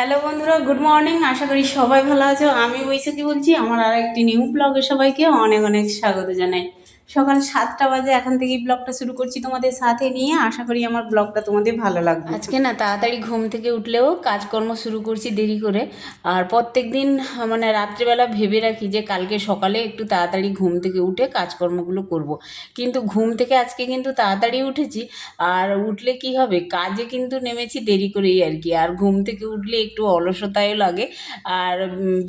Hello বন্ধুরা, good morning. আশা করি সবাই ভালো আছো। আমি বৈশাখী বলছি, আমার আর একটি নিউ ব্লগে সবাইকে অনেক অনেক স্বাগত জানাই। সকাল সাতটা বাজে, এখন থেকেই ব্লগটা শুরু করছি তোমাদের সাথে নিয়ে। আশা করি আমার ব্লগটা তোমাদের ভালো লাগবে। আজকে না তাড়াতাড়ি ঘুম থেকে উঠলেও কাজকর্ম শুরু করছি দেরি করে। আর প্রত্যেক দিন মানে রাত্রিবেলা ভেবে রাখি যে কালকে সকালে একটু তাড়াতাড়ি ঘুম থেকে উঠে কাজকর্মগুলো করব। কিন্তু ঘুম থেকে আজকে কিন্তু তাড়াতাড়ি উঠেছি। আর উঠলে কি হবে? কাজে কিন্তু নেমেছি দেরি করেই আর কি। আর ঘুম থেকে উঠলে একটু অলসতায়ও লাগে। আর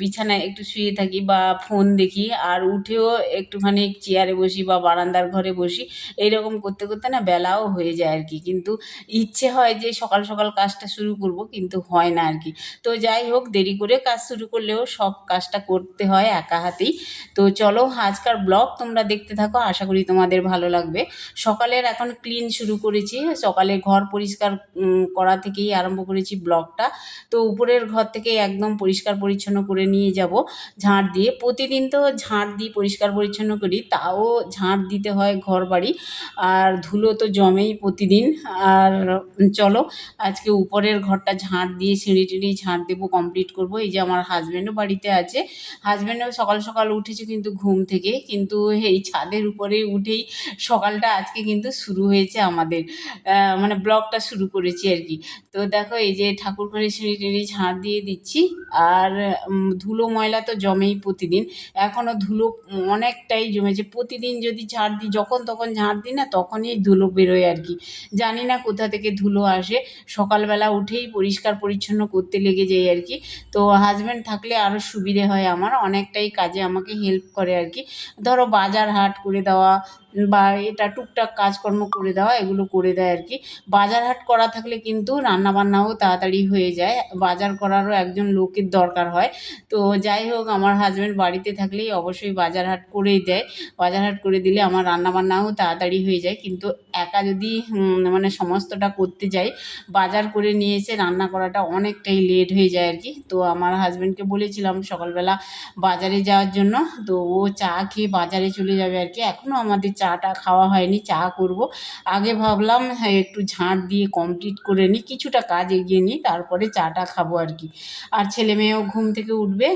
বিছানায় একটু শুয়ে থাকি বা ফোন দেখি। আর উঠেও একটুখানি চেয়ারে বসি বা বারান্দার ঘরে বসি, এইরকম করতে করতে না বেলাও হয়ে যায় আর কি। কিন্তু ইচ্ছে হয় যে সকাল সকাল কাজটা শুরু করব, কিন্তু হয় না আর কি। তো যাই হোক, দেরি করে কাজ শুরু করলেও সব কাজটা করতে হয় একা হাতেই। তো চলো, আজকার ব্লগ তোমরা দেখতে থাকো, আশা করি তোমাদের ভালো লাগবে। সকালের এখন ক্লিন শুরু করেছি, সকালে ঘর পরিষ্কার করা থেকেই আরম্ভ করেছি ব্লগটা। তো উপরের ঘর থেকে একদম পরিষ্কার পরিচ্ছন্ন করে নিয়ে যাব, ঝাঁট দিয়ে। প্রতিদিন তো ঝাঁট দিয়ে পরিষ্কার পরিচ্ছন্ন করি, তাও ঝাঁট দিতে হয় ঘর বাড়ি আর ধুলো তো জমেই প্রতিদিন। আর চলো, আজকে উপরের ঘরটা ঝাঁট দিয়ে সিঁড়ি টিড়ি ঝাঁট দেবো কমপ্লিট করব। এই যে আমার হাজব্যান্ডও বাড়িতে আছে। হাজব্যান্ডও সকাল সকাল উঠেছে কিন্তু ঘুম থেকে। কিন্তু এই ছাদের উপরে উঠেই সকালটা আজকে কিন্তু শুরু হয়েছে আমাদের। মানে ব্লগটা শুরু করেছি আর কি। তো দেখো, এই যে ঠাকুর ঘরে সিঁড়ি টিড়ি ঝাঁট দিয়ে দিচ্ছি। আর ধুলো ময়লা তো জমেই প্রতিদিন। এখনও ধুলো অনেকটাই জমেছে। প্রতিদিন যদি ঝাড় দিই, যখন তখন ঝাড় দিই না, তখনই ধুলো বেরোয় আর কি। জানি না কোথা থেকে ধুলো আসে। সকালবেলা উঠেই পরিষ্কার পরিচ্ছন্ন করতে লেগে যাই আর কি। তো হাজব্যান্ড থাকলে আরও সুবিধে হয় আমার। অনেকটাই কাজে আমাকে হেল্প করে আর কি। ধরো বাজার হাট করে দেওয়া বা এটা টুকটাক কাজকর্ম করে দেওয়া, এগুলো করে দেয় আর কি। বাজার হাট করা থাকলে কিন্তু রান্নাবান্নাও তাড়াতাড়ি হয়ে যায়। বাজার করারও একজন লোকের দরকার হয়। তো যাই হোক, আমার হাজব্যান্ড বাড়িতে থাকলেই অবশ্যই বাজার হাট করেই দেয়। বাজার হাট করে দিলে আমার রান্নাবান্নাও তাড়াতাড়ি হয়ে যায়। কিন্তু একা যদি মানে সমস্তটা করতে যাই, বাজার করে নিয়ে এসে রান্না করাটা অনেকটাই লেট হয়ে যায় আর কি। তো আমার হাজব্যান্ডকে বলেছিলাম সকালবেলা বাজারে যাওয়ার জন্য। তো ও চা খেয়ে বাজারে চলে যাবে আর কি। এখনও আমাদের চাটা খাওয়া হয়নি, চা করব। আগে ভাবলাম হ্যাঁ একটু ঝাঁট দিয়ে কমপ্লিট করে নিই, কিছুটা কাজ এগিয়ে নিই, তারপরে চাটা খাব আর কি। আর ছেলে মেয়েও ঘুম থেকে উঠবে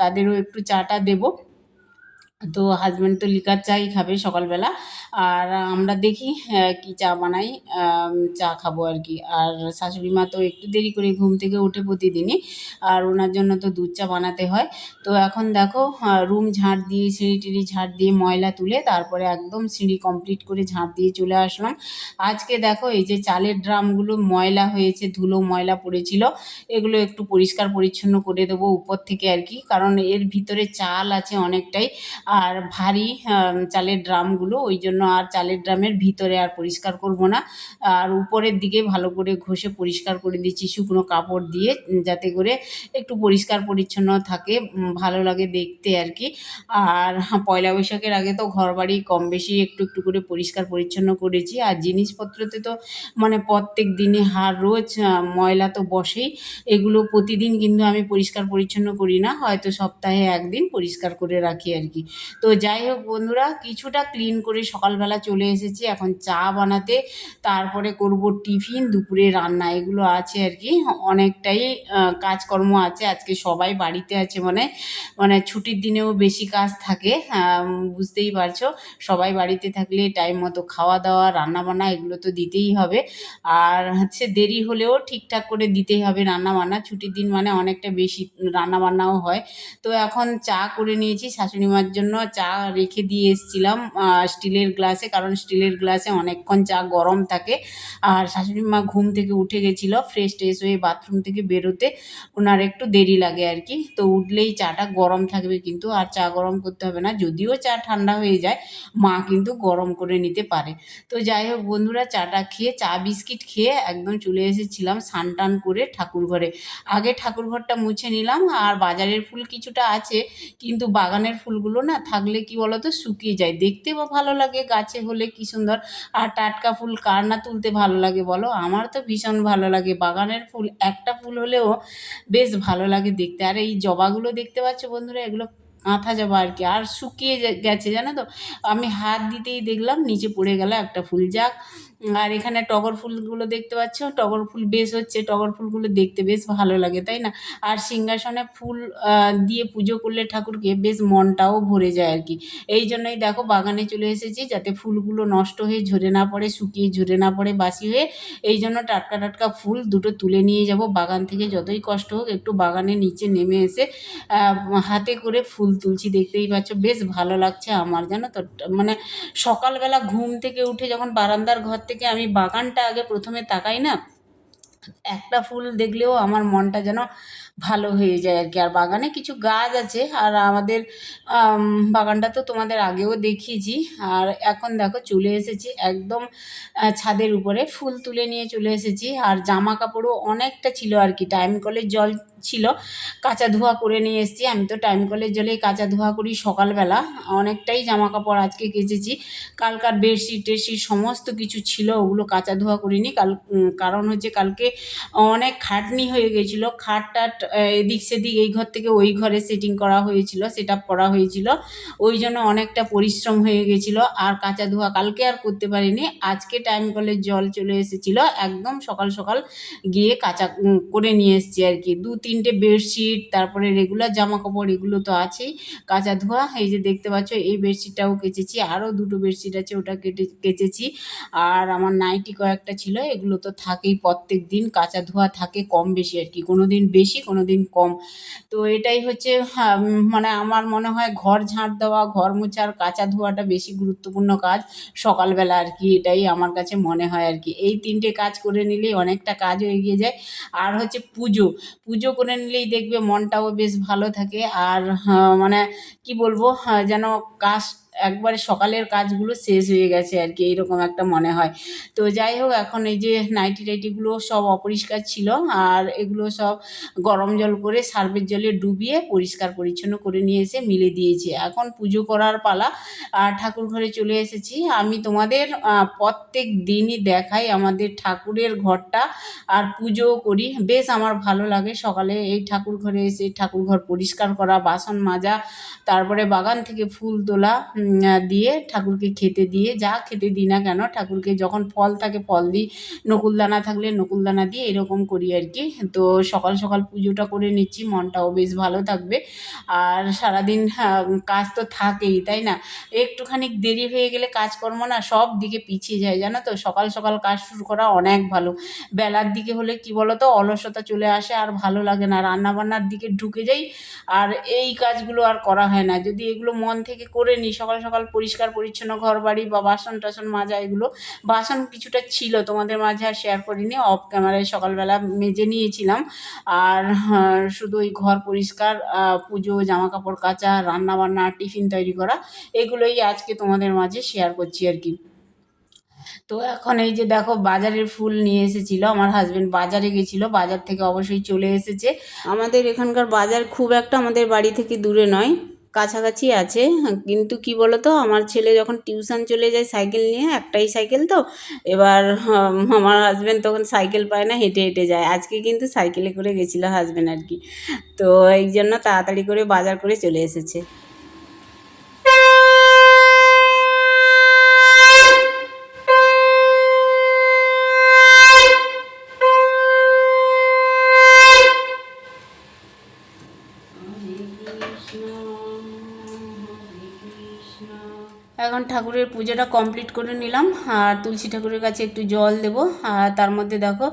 তাদেরও একটু চাটা দেবো। তো হাজব্যান্ড তো লিকার চাই খাবে সকালবেলা। আর আমরা দেখি কি চা বানাই চা খাব আর কি। আর শাশুড়ি মা তো একটু দেরি করে ঘুম থেকে ওঠে প্রতিদিনই। আর ওনার জন্য তো দুধ চা বানাতে হয়। তো এখন দেখো রুম ঝাঁট দিয়ে, সিঁড়ি টিড়ি ঝাঁট দিয়ে ময়লা তুলে তারপরে একদম সিঁড়ি কমপ্লিট করে ঝাঁট দিয়ে চলে আসলাম। আজকে দেখো, এই যে চালের ড্রামগুলো ময়লা হয়েছে, ধুলো ময়লা পড়েছিল, এগুলো একটু পরিষ্কার পরিচ্ছন্ন করে দেবো উপর থেকে আর কি। কারণ এর ভিতরে চাল আছে অনেকটাই। আর ভারী চালের ড্রামগুলো, ওই জন্য আর চালের ড্রামের ভিতরে আর পরিষ্কার করব না। আর উপরের দিকে ভালো করে ঘষে পরিষ্কার করে দিচ্ছি শুকনো কাপড় দিয়ে, যাতে করে একটু পরিষ্কার পরিচ্ছন্ন থাকে ভালো লাগে দেখতে আর কি। আর পয়লা বৈশাখের আগে তো ঘর বাড়ি কম বেশি একটু একটু করে পরিষ্কার পরিচ্ছন্ন করেছি। আর জিনিসপত্রতে তো মানে প্রত্যেক দিনে হার রোজ ময়লা তো বসেই। এগুলো প্রতিদিন কিন্তু আমি পরিষ্কার পরিচ্ছন্ন করি না, হয়তো সপ্তাহে একদিন পরিষ্কার করে রাখি আর কি। তো যাই হোক বন্ধুরা, কিছুটা ক্লিন করে সকালবেলা চলে এসেছি। এখন চা বানাতে, তারপরে করব টিফিন, দুপুরে রান্না, এগুলো আছে আর কি। অনেকটাই কাজকর্ম আছে। আজকে সবাই বাড়িতে আছে মানে মানে ছুটির দিনেও বেশি কাজ থাকে বুঝতেই পারছ। সবাই বাড়িতে থাকলে টাইম মতো খাওয়া দাওয়া, রান্না বান্না, এগুলো তো দিতেই হবে। আর হচ্ছে দেরি হলেও ঠিকঠাক করে দিতেই হবে রান্না বান্না। ছুটির দিন মানে অনেকটা বেশি রান্না বান্নাও হয়। তো এখন চা করে নিয়েছি। শাশুড়ি মার জন্য চা রেখে দিয়ে এসেছিলাম স্টিলের গ্লাসে, কারণ স্টিলের গ্লাসে অনেকক্ষণ চা গরম থাকে। আর শাশুড়ি মা ঘুম থেকে উঠে গেছিল ফ্রেশ ট্রেশ হয়ে বাথরুম থেকে বেরোতে। ওনার একটু দেরি লাগে আর কি, তো উঠলেই চাটা গরম থাকবে কিন্তু, আর চা গরম করতে হবে না, যদিও চা ঠান্ডা হয়ে যায়, মা কিন্তু গরম করে নিতে পারে। তো যাই হোক বন্ধুরা, চাটা খেয়ে, চা বিস্কিট খেয়ে একদম চলে এসেছিলাম স্নান টান করে ঠাকুর ঘরে। আগে ঠাকুর ঘরটা মুছে নিলাম, আর বাজারের ফুল কিছুটা আছে, কিন্তু বাগানের ফুলগুলো না থাকলে কি বলতো শুকিয়ে যায়। দেখতে বা ভালো লাগে, গাছে হলে কি সুন্দর। আর টাটকা ফুল কার না তুলতে ভালো লাগে বলো? আমার তো ভীষণ ভালো লাগে। বাগানের ফুল, একটা ফুল হলেও বেশ ভালো লাগে দেখতে। আর এই জবাগুলো দেখতে পাচ্ছ বন্ধুরা, এগুলো কাঁথা জবা আর কি। আর শুকিয়ে গেছে জানো তো? আমি হাত দিতেই দেখলাম, নিচে পড়ে গেল একটা ফুল। যাক আর এখানে টগর ফুলগুলো দেখতে পাচ্ছ? টগর ফুল বেশ হচ্ছে, টগর ফুলগুলো দেখতে বেশ ভালো লাগে, তাই না? আর সিংহাসনে ফুল দিয়ে পুজো করলে ঠাকুরকে বেশ মনটাও ভরে যায় আর কি। এই জন্যই দেখো বাগানে চলে এসেছি যাতে ফুলগুলো নষ্ট হয়ে ঝরে না পড়ে, শুকিয়ে ঝরে না পড়ে, বাসি হয়ে এই জন্য টাটকা টাটকা ফুল দুটো তুলে নিয়ে যাব। বাগান থেকে যতই কষ্ট হোক একটু বাগানের নিচে নেমে এসে হাতে করে ফুল তুলছি। দেখতেই পাচ্ছ বেশ ভালো লাগছে আমার, জানো তো? মানে সকালবেলা ঘুম থেকে উঠে যখন বারান্দার ঘর থেকে আমি বাগানটা আগে প্রথমে তাকাই না একটা ফুল দেখলেও আমার মনটা যেন ভালো হয়ে যায় আর কি। আর বাগানে কিছু গাছ আছে, আর আমাদের বাগানটা তো তোমাদের আগেও দেখিয়েছি। আর এখন দেখো চলে এসেছি একদম ছাদের উপরে ফুল তুলে নিয়ে চলে এসেছি। আর জামা কাপড়ও অনেকটা ছিল আর কি টাইম কলের জল ছিল, কাঁচা ধোয়া করে নিয়ে এসেছি। আমি তো টাইম কলের জলেই কাঁচা ধোয়া করি সকালবেলা, অনেকটাই জামা কাপড় আজকে কেচেছি। কালকার বেডশিট টেডশিট সমস্ত কিছু ছিল, ওগুলো কাঁচা ধোয়া করিনি। কাল কারণ হচ্ছে কালকে অনেক খাটনি হয়ে গেছিল। খাট টাট এদিক সেদিক, এই ঘর থেকে ওই ঘরে সেটিং করা হয়েছিল সেট আপ করা হয়েছিল। ওই জন্য অনেকটা পরিশ্রম হয়ে গেছিল, আর কাঁচা ধোয়া কালকে আর করতে পারিনি। আজকে টাইম কলের জল চলে এসেছিল, একদম সকাল সকাল গিয়ে কাঁচা করে নিয়ে এসেছি আর কি। দু, তিনটে বেডশিট তারপরে রেগুলার জামা কাপড় এগুলো তো আছেই। কাঁচা ধোয়া, এই যে দেখতে পাচ্ছ, এই বেডশিটটাও কেচেছি আরও দুটো বেডশিট আছে ওটা কেটে, কেচেছি। আর আমার নাইটি কয়েকটা ছিল, এগুলো তো থাকেই প্রত্যেক দিন কাঁচা ধোয়া থাকে কম বেশি আর কি। কোনো দিন বেশি কোনো দিন কম। তো এটাই হচ্ছে হ্যাঁ, মানে আমার মনে হয় ঘর ঝাঁট দেওয়া ঘর মোছার কাঁচা ধোয়াটা বেশি গুরুত্বপূর্ণ কাজ। সকালবেলা আর কি এটাই আমার কাছে মনে হয় আর কি। এই তিনটে কাজ করে নিলেই অনেকটা কাজও এগিয়ে যায়। আর হচ্ছে পুজো পুজো করে নিলেই দেখবে মনটাও বেশ ভালো থাকে। আর হ্যাঁ, মানে কি বলব হ্যাঁ, যেন কাজ একবারে সকালের কাজগুলো শেষ হয়ে গেছে আর কি, এইরকম একটা মনে হয়। তো যাই হোক, এখন এই যে নাইটি টাইটিগুলো সব অপরিষ্কার ছিল আর এগুলো সব গরম জল করে সার্ফের জলে ডুবিয়ে পরিষ্কার পরিচ্ছন্ন করে নিয়ে এসে মিলে দিয়েছি। এখন পুজো করার পালা, আর ঠাকুর ঘরে চলে এসেছি। আমি তোমাদের প্রত্যেক দিনই দেখাই আমাদের ঠাকুরের ঘরটা আর পুজোও করি। বেশ আমার ভালো লাগে সকালে এই ঠাকুর ঘরে এসে ঠাকুর ঘর পরিষ্কার করা, বাসন মাজা, তারপরে বাগান থেকে ফুল তোলা দিয়ে ঠাকুরকে খেতে দিয়ে যা খেতে দিই না কেন ঠাকুরকে যখন ফল থাকে ফল দিই। নকুলদানা থাকলে নকুলদানা দিয়ে এরকম করি আর কি। তো সকাল সকাল পুজোটা করে নিচ্ছি মনটাও বেশ ভালো থাকবে। আর সারাদিন আহ, কাজ তো থাকেই তাই না? একটুখানি দেরি হয়ে গেলে কাজকর্ম না সব দিকে পিছিয়ে যায় জানো তো? সকাল সকাল কাজ শুরু করা অনেক ভালো। বেলার দিকে হলে কি বলো তো অলসতা চলে আসে আর ভালো লাগে না। রান্নাবান্নার দিকে ঢুকে যাই আর এই কাজগুলো আর করা হয় না। যদি এগুলো মন থেকে করে নিই সকাল সকাল সকাল পরিষ্কার, পরিচ্ছন্ন ঘর বাড়ি বা বাসন টাসন মাজা, এগুলো বাসন কিছুটা ছিল, তোমাদের মাঝে আর শেয়ার করিনি অফ ক্যামেরায় সকালবেলা মেজে নিয়েছিলাম। আর শুধু ওই ঘর পরিষ্কার পুজো জামা কাপড় কাচা রান্না বান্না টিফিন তৈরি করা, এগুলোই আজকে তোমাদের মাঝে শেয়ার করছি আর কি। তো এখন এই যে দেখো, বাজারের ফুল নিয়ে এসেছিল, আমার হাজব্যান্ড বাজারে গেছিল, বাজার থেকে অবশ্যই চলে এসেছে। আমাদের এখানকার বাজার খুব একটা আমাদের বাড়ি থেকে দূরে নয়। কাছাকাছি আছে কিন্তু কি বলো তো আমার ছেলে যখন টিউশন চলে যায় সাইকেল নিয়ে, একটাই সাইকেল তো, এবার আমার হাজব্যান্ড তখন সাইকেল পায় না, হেঁটে হেঁটে যায়। আজকে কিন্তু সাইকেলে করে গেছিল হাজব্যান্ড আর কি। তো এই জন্য তাড়াতাড়ি করে বাজার করে চলে এসেছে। এখন ঠাকুরের পুজোটা কমপ্লিট করে নিলাম। আর তুলসী ঠাকুরের কাছে একটু জল দেব। আর তার মধ্যে দেখো,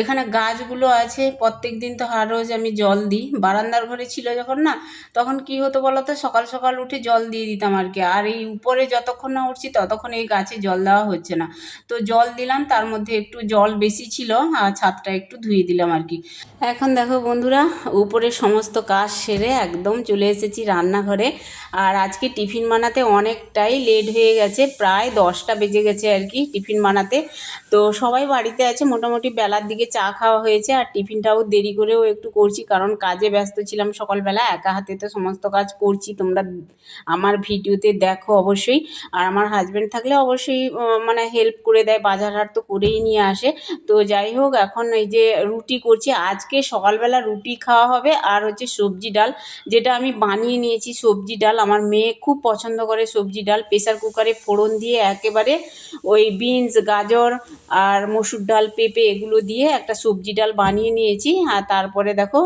এখানে গাছগুলো আছে। প্রত্যেক দিন তো হার রোজ আমি জল দিই। বারান্দার ঘরে ছিল যখন না, তখন কি হতো বলো তো সকাল সকাল উঠে জল দিয়ে দিতাম আর কি। আর এই উপরে যতক্ষণ না উঠছি, ততক্ষণ এই গাছে জল দেওয়া হচ্ছে না। তো জল দিলাম, তার মধ্যে একটু জল বেশি ছিল। আর ছাদটা একটু ধুয়ে দিলাম আর কি। এখন দেখো বন্ধুরা, উপরে সমস্ত কাজ সেরে একদম চলে এসেছি রান্নাঘরে। আর আজকে টিফিন বানাতে অনেকটাই লেট হয়ে গেছে, প্রায় দশটা বেজে গেছে আর কি টিফিন বানাতে। তো সবাই বাড়িতে আছে, মোটামুটি বেলার দিকে চা খাওয়া হয়েছে আর টিফিনটাও দেরি করেও একটু করছি, কারণ কাজে ব্যস্ত ছিলাম সকালবেলা, একা হাতে তো সমস্ত কাজ করছি, তোমরা আমার ভিডিওতে দেখো অবশ্যই। আর আমার হাজব্যান্ড থাকলে অবশ্যই মানে হেল্প করে দেয়, বাজার হাট তো করেই নিয়ে আসে। তো যাই হোক, এখন এই যে রুটি করছি, আজকে সকালবেলা রুটি খাওয়া হবে আর হচ্ছে সবজি ডাল, যেটা আমি বানিয়ে নিয়েছি সবজি ডাল। আমার মেয়ে খুব পছন্দ করে সবজি ডাল প্রেসার প্রেশার কুকারে ফোড়ন দিয়ে একেবারে ওই বিনস গাজর আর মসুর ডাল, পেঁপে এগুলো দিয়ে একটা সবজি ডাল বানিয়ে নিয়েছি। আর তারপরে দেখো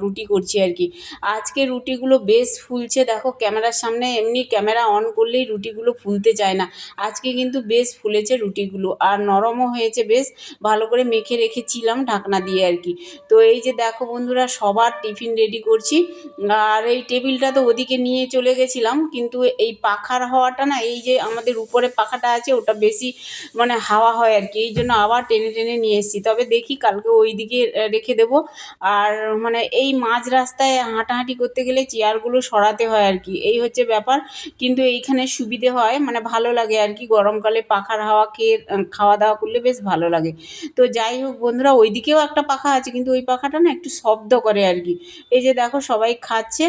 রুটি করছি আর কি। আজকে রুটিগুলো বেশ ফুলছে। দেখো, ক্যামেরার সামনে এমনি ক্যামেরা অন করলেই রুটিগুলো ফুলতে চায় না। আজকে কিন্তু বেশ ফুলেছে রুটিগুলো। আর নরমও হয়েছে বেশ। ভালো করে মেখে রেখেছিলাম ঢাকনা দিয়ে আর কি। তো এই যে দেখো বন্ধুরা, সবার টিফিন রেডি করছি। আর এই টেবিলটা তো ওদিকে নিয়ে চলে গেছিলাম। কিন্তু এই পাখার হওয়াটা না এই যে আমাদের উপরে পাখাটা আছে, ওটা বেশি মানে হাওয়া হয় আর কি। এই জন্য আবার টেনে টেনে নিয়ে এসেছি। তবে দেখি কালকে ওই দিকে রেখে দেবো। আর মানে এই মাঝ রাস্তায় হাঁটাহাঁটি করতে গেলে চেয়ারগুলো সরাতে হয় আর কি। এই হচ্ছে ব্যাপার। কিন্তু এইখানে সুবিধে হয় মানে ভালো লাগে আর কি। গরমকালে পাখার হাওয়া খেয়ে খাওয়া দাওয়া করলে বেশ ভালো লাগে। তো যাই হোক বন্ধুরা, ওই দিকেও একটা পাখা আছে, কিন্তু ওই পাখাটা না একটু শব্দ করে আর কি। এই যে দেখো সবাই খাচ্ছে।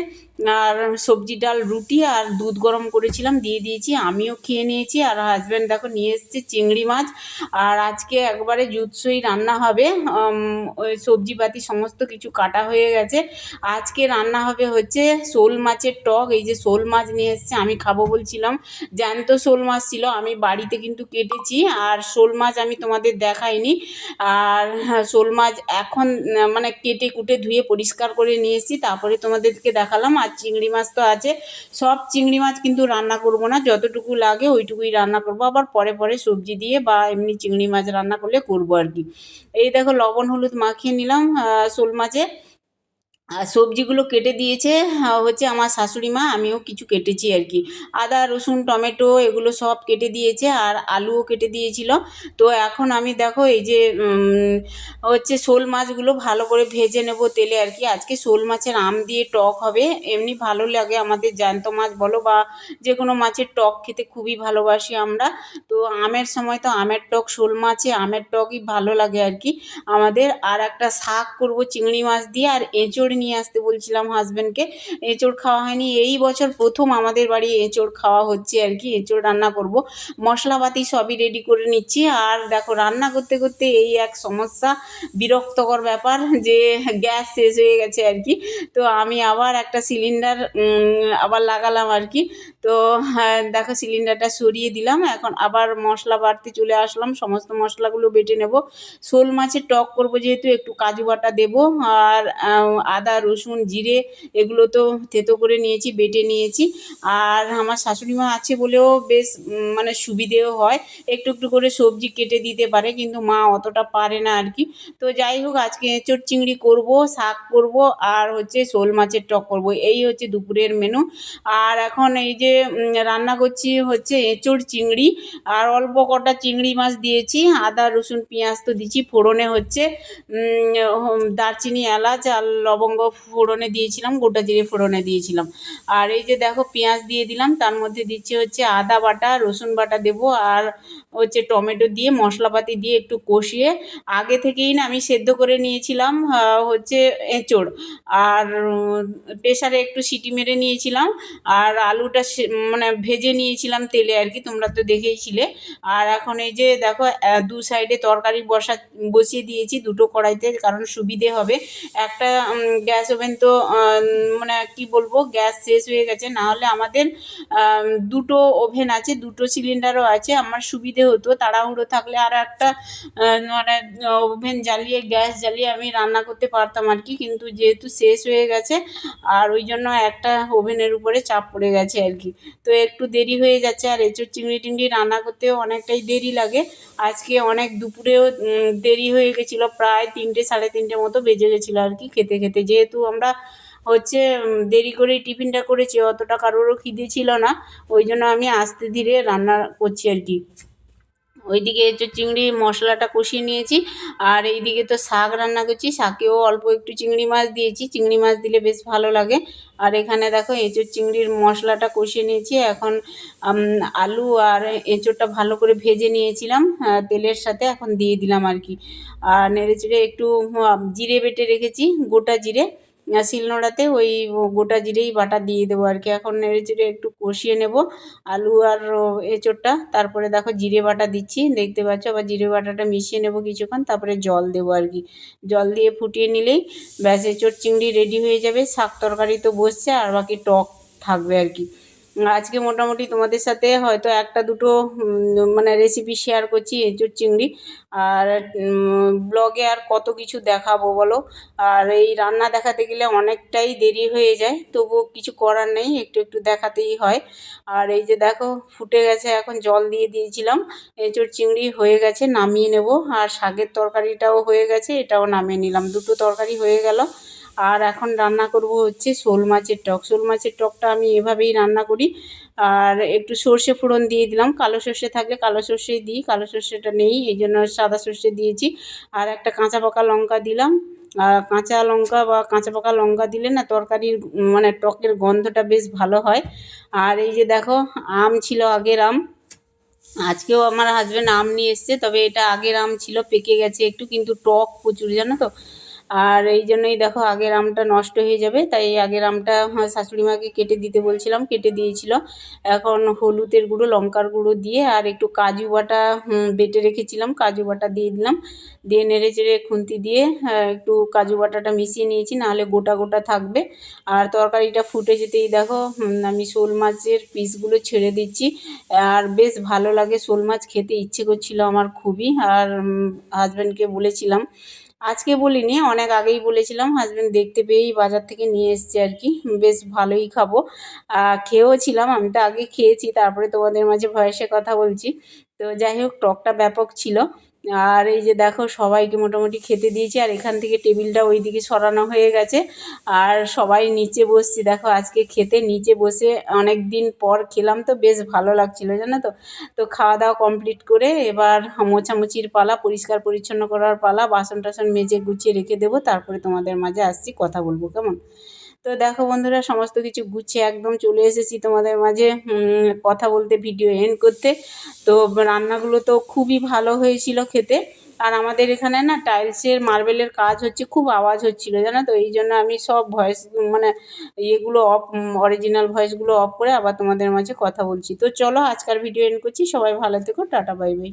আর সবজি ডাল, রুটি আর দুধ গরম করেছিলাম, দিয়ে দিয়েছি আমিও খেয়ে নিয়েছি আর হাজব্যান্ড দেখো নিয়ে এসেছে চিংড়ি মাছ। আর আজকে একবারে জুৎসই রান্না হবে। ওই সবজিপাতি সমস্ত কিছু কাটা হয়ে গেছে। আজকে রান্না হবে হচ্ছে শোল মাছের টক। এই যে শোল মাছ নিয়ে এসেছে, আমি খাব বলছিলাম। জ্যান্ত শোল মাছ ছিল, আমি বাড়িতে কিন্তু কেটেছি। আর শোল মাছ আমি তোমাদের দেখাইনি। আর শোল মাছ এখন মানে কেটে কুটে ধুয়ে পরিষ্কার করে নিয়ে এসেছি। তারপরে তোমাদেরকে দেখালাম। আর চিংড়ি মাছ তো আছে। সব চিংড়ি মাছ কিন্তু রান্না করব না। যতটুকু লাগে ওইটুকুই রান্না করব। আবার পরে পরে সবজি দিয়ে বা এমনি চিংড়ি মাছ রান্না করলে করব আর কি। এই দেখো লবণ, হলুদ মাখিয়ে নিলাম শোল মাছে সবজিগুলো কেটে দিয়েছে। হচ্ছে আমার শাশুড়ি মা, আমিও কিছু কেটেছি আর কি। আদা, রসুন, টমেটো এগুলো সব কেটে দিয়েছে আর আলুও কেটে দিয়েছিল। তো এখন আমি দেখো এই যে হচ্ছে শোল মাছগুলো ভালো করে ভেজে নেব তেলে আর কি। আজকে শোল মাছের আম দিয়ে টক হবে। এমনি ভালো লাগে আমাদের জ্যান্ত মাছ বলো বা যে কোনো মাছের টক খেতে খুবই ভালোবাসি আমরা। তো আমের সময় তো আমের টক, শোল মাছে আমের টকই ভালো লাগে আর কি। আমাদের আর একটা শাক করব চিংড়ি মাছ দিয়ে আর এঁচড় নিয়ে আসতে বলছিলাম হাজব্যান্ডকে এঁচড় খাওয়া হয়নি এই বছর প্রথম আমাদের বাড়ি এঁচড় খাওয়া হচ্ছে আর কি এঁচড় রান্না করব। মশলাপাতি সবই রেডি করে নিচ্ছি। আর দেখো রান্না করতে করতে এই এক সমস্যা বিরক্তকর ব্যাপার যে গ্যাস শেষ হয়ে গেছে আর কি। তো আমি আবার একটা সিলিন্ডার আবার লাগালাম আর কি। তো হ্যাঁ, দেখো সিলিন্ডারটা সরিয়ে দিলাম। এখন আবার মশলা বাড়তে চলে আসলাম। সমস্ত মশলাগুলো বেটে নেব। শোল মাছের টক করব যেহেতু একটু কাজু বাটা দেবো। আর আদা, রসুন, জিরে এগুলো তো থেতো করে নিয়েছি, বেটে নিয়েছি। আর আমার শাশুড়ি মা আছে বলেও বেশ মানে সুবিধেও হয়। একটু একটু করে সবজি কেটে দিতে পারে, কিন্তু মা অতটা পারে না আর কি। তো যাই হোক, আজকে এঁচড় চিংড়ি করব, শাক করব, আর হচ্ছে শোল মাছের টক করব। এই হচ্ছে দুপুরের মেনু আর এখন এই যে রান্না করছি হচ্ছে এঁচড় চিংড়ি। আর অল্প কটা চিংড়ি মাছ দিয়েছি, আদা, রসুন, পেঁয়াজ তো দিচ্ছি, ফোড়নে হচ্ছে দারচিনি, এলাচ আর লবঙ্গ ফোড়নে দিয়েছিলাম, গোটা জিরে ফোড়নে দিয়েছিলাম। আর এই যে দেখো, পেঁয়াজ দিয়ে দিলাম, তার মধ্যে দিচ্ছি হচ্ছে আদা বাটা, রসুন বাটা দেবো, আর হচ্ছে টমেটো দিয়ে, মশলাপাতি দিয়ে একটু কষিয়ে, আগে থেকেই না আমি সেদ্ধ করে নিয়েছিলাম হচ্ছে এঁচড়। আর প্রেশারে একটু সিটি মেরে নিয়েছিলাম, আর আলুটা মানে ভেজে নিয়েছিলাম তেলে আর কি, তোমরা তো দেখেইছিলে। আর এখন এই যে দেখো দু সাইডে তরকারি বসা, বসিয়ে দিয়েছি দুটো কড়াইতে, কারণ সুবিধে হবে। একটা গ্যাস ওভেন তো মানে কি বলব, গ্যাস শেষ হয়ে গেছে, না হলে আমাদের দুটো ওভেন আছে, দুটো সিলিন্ডারও আছে, আমার সুবিধে হতো, তাড়াহুড়ো থাকলে আর একটা মানে ওভেন জ্বালিয়ে, গ্যাস জ্বালিয়ে আমি রান্না করতে পারতাম আর কি। কিন্তু যেহেতু শেষ হয়ে গেছে, আর ওই জন্য একটা ওভেনের উপরে চাপ পড়ে গেছে আর কি। তো একটু দেরি হয়ে যাচ্ছে, আর এঁচোড় চিংড়ি টিংড়ি রান্না করতেও অনেকটাই দেরি লাগে। আজকে অনেক দুপুরেও দেরি হয়ে গেছিল, প্রায় তিনটে, সাড়ে তিনটে মতো বেজে গেছিল আর কি খেতে খেতে। যেহেতু আমরা হচ্ছে দেরি করেই টিফিনটা করেছি, অতটা কারোরও খিদে ছিল না, ওই জন্য আমি আস্তে ধীরে রান্না করছি আর কি। ওইদিকে হচ্ছে চিংড়ি মশলাটা কষিয়ে নিয়েছি, আর এইদিকে তো শাক রান্না করছি, শাকেও অল্প একটু চিংড়ি মাছ দিয়েছি, চিংড়ি মাছ দিলে বেশ ভালো লাগে। আর এখানে দেখো এঁচোড় চিংড়ির মশলাটা কষিয়ে নিয়েছি, এখন আলু আর এঁচোড়টা ভালো করে ভেজে নিয়েছিলাম তেলের সাথে এখন দিয়ে দিলাম আর কি। আর নেড়ে চেড়ে একটু জিরে বেটে রেখেছি, গোটা জিরে। শিলনোড়াতে ওই গোটা জিরেই বাটা দিয়ে দেবো আর কি। এখন নেড়ে একটু কষিয়ে নেব। আলু আর এঁচোড়টা, তারপরে দেখো জিরে বাটা দিচ্ছি। দেখতে পাচ্ছ আবার জিরে বাটাটা মিশিয়ে নেব কিছুক্ষণ, তারপরে জল দেবো আর কি। জল দিয়ে ফুটিয়ে নিলেই ব্যাস, এঁচোড় চিংড়ি রেডি হয়ে যাবে। শাক তরকারি তো বসছে, আর বাকি টক থাকবে আর কি। আজকে মোটামুটি তোমাদের সাথে হয়তো একটা দুটো মানে রেসিপি শেয়ার করছি এঁচুর চিংড়ি আর ব্লগে আর কত কিছু দেখাবো বলো? আর এই রান্না দেখাতে গেলে অনেকটাই দেরি হয়ে যায়, তবুও কিছু করার নেই, একটু একটু দেখাতেই হয়। আর এই যে দেখো, ফুটে গেছে, এখন জল দিয়ে দিয়েছিলাম এঁচুর চিংড়ি হয়ে গেছে, নামিয়ে নেব। আর শাকের তরকারিটাও হয়ে গেছে, এটাও নামিয়ে নিলাম, দুটো তরকারি হয়ে গেল। আর এখন রান্না করব হচ্ছে শোল মাছের টক। শোল মাছের টকটা আমি এভাবেই রান্না করি। আর একটু সর্ষে ফোড়ন দিয়ে দিলাম। কালো সর্ষে থাকলে কালো সর্ষেই দিই, কালো সর্ষেটা নেই এই জন্য সাদা সর্ষে দিয়েছি। আর একটা কাঁচা পাকা লঙ্কা দিলাম। আর কাঁচা লঙ্কা বা কাঁচা পাকা লঙ্কা দিলে না তরকারির মানে টকের গন্ধটা বেশ ভালো হয়। আর এই যে দেখো, আম ছিল আগের আম। আজকেও আমার হাজব্যান্ড আম নিয়ে এসছে, তবে এটা আগের আম ছিল, পেকে গেছে একটু, কিন্তু টক প্রচুর, জানো তো? আর এই জন্যই দেখো আগের আমটা নষ্ট হয়ে যাবে তাই আগের আমটা শাশুড়ি মাকে কেটে দিতে বলছিলাম কেটে দিয়েছিল। এখন হলুদের গুঁড়ো লঙ্কার গুঁড়ো দিয়ে আর একটু কাজু বাটা বেটে রেখেছিলাম কাজু বাটা দিয়ে দিলাম। দিয়ে নেড়ে চেড়ে খুন্তি দিয়ে আহ, একটু কাজু বাটাটা মিশিয়ে নিয়েছি নাহলে গোটা গোটা থাকবে। আর তরকারিটা ফুটে যেতেই দেখো আমি শোল মাছের পিসগুলো ছেড়ে দিচ্ছি। আর বেশ ভালো লাগে শোল মাছ খেতে ইচ্ছে করছিল আমার খুবই। আর হাজব্যান্ডকে বলেছিলাম আজকে বলিনি, অনেক আগেই বলেছিলাম হাজব্যান্ড দেখতে পেয়েই বাজার থেকে নিয়ে এসছে আর কি। বেশ ভালোই খাব। খেয়েও ছিলাম আমি তো আগে খেয়েছি, তারপরে তোমাদের মাঝে ভয়েসে কথা বলছি। তো যাই হোক, টকটা ব্যাপক ছিল। আর এই যে দেখো সবাইকে মোটামুটি খেতে দিয়েছি, আর এখান থেকে টেবিলটা ওইদিকে সরানো হয়ে গেছে। আর সবাই নিচে বসছি, দেখো আজকে খেতে নিচে বসে অনেক দিন পর খেলাম তো, বেশ ভালো লাগছিল, জানো তো? তো খাওয়া দাওয়া কমপ্লিট করে এবার মোছামুছির পালা, পরিষ্কার পরিচ্ছন্ন করার পালা, বাসন টাসন মেজে গুছিয়ে রেখে দেবো, তারপরে তোমাদের মাঝে আসছি, কথা বলব, কেমন? তো দেখো বন্ধুরা, সমস্ত কিছু গুছিয়ে একদম চলে এসেছি তোমাদের মাঝে। কথা বলতে ভিডিও এন্ড করতে। তো রান্নাগুলো তো খুবই ভালো হয়েছিল খেতে। আর আমাদের এখানে না টাইলসের মার্বেলের কাজ হচ্ছে, খুব আওয়াজ হচ্ছিল, জানো তো? এই জন্য আমি সব ভয়েস মানে ইয়েগুলো অফ অরিজিনাল ভয়েসগুলো অফ করে আবার তোমাদের মাঝে কথা বলছি। তো চলো আজকাল ভিডিও এন্ড করছি। সবাই ভালো থেকো, টাটা বাই বাই